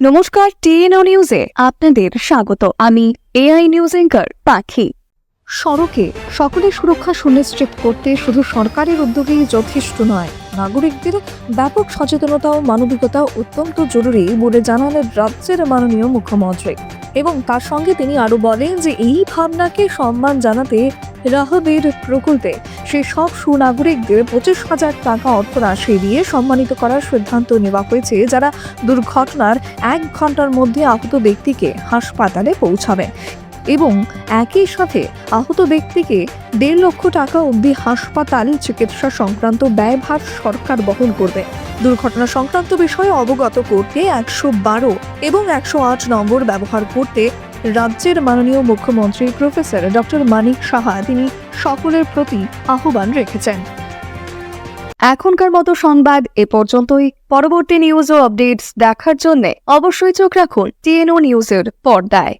নমস্কার, টিএনও নিউজে আপনাদের স্বাগত। আমি এআই নিউজ এঙ্কার পাখি। সড়কে সকলের সুরক্ষা সুনিশ্চিত করতে শুধু সরকারের উদ্যোগেই যথেষ্ট নয়, নাগরিকদের ব্যাপক সচেতনতা ও মানবিকতা অত্যন্ত জরুরি বলে জানালেন রাজ্যের মাননীয় মুখ্যমন্ত্রী। এবং তার সঙ্গে তিনি আরও বলেন যে এই ভাবনাকে সম্মান জানাতে রাহবের প্রকল্পে সে সব সুনাগরিকদের পঁচিশ হাজার টাকা অর্থরাশি দিয়ে সম্মানিত করার সিদ্ধান্ত নেওয়া হয়েছে, যারা দুর্ঘটনার এক ঘণ্টার মধ্যে আহত ব্যক্তিকে হাসপাতালে পৌঁছাবে এবং একই সাথে আহত ব্যক্তিকে দেড় লক্ষ টাকা অবধি হাসপাতাল চিকিৎসা সংক্রান্ত ব্যয়ভার সরকার বহন করবে। দুর্ঘটনা সংক্রান্ত বিষয়ে অবগত করতে একশো বারো এবং একশো আট নম্বর ব্যবহার করতে রাজ্যের মাননীয় মুখ্যমন্ত্রী প্রফেসর ডক্টর মানিক সাহা তিনি সকলের প্রতি আহ্বান রেখেছেন। এখনকার মতো সংবাদ এ পর্যন্তই। পরবর্তী নিউজ ও আপডেটস দেখার জন্য অবশ্যই চোখ রাখুন টিএনও নিউজের পর্দায়।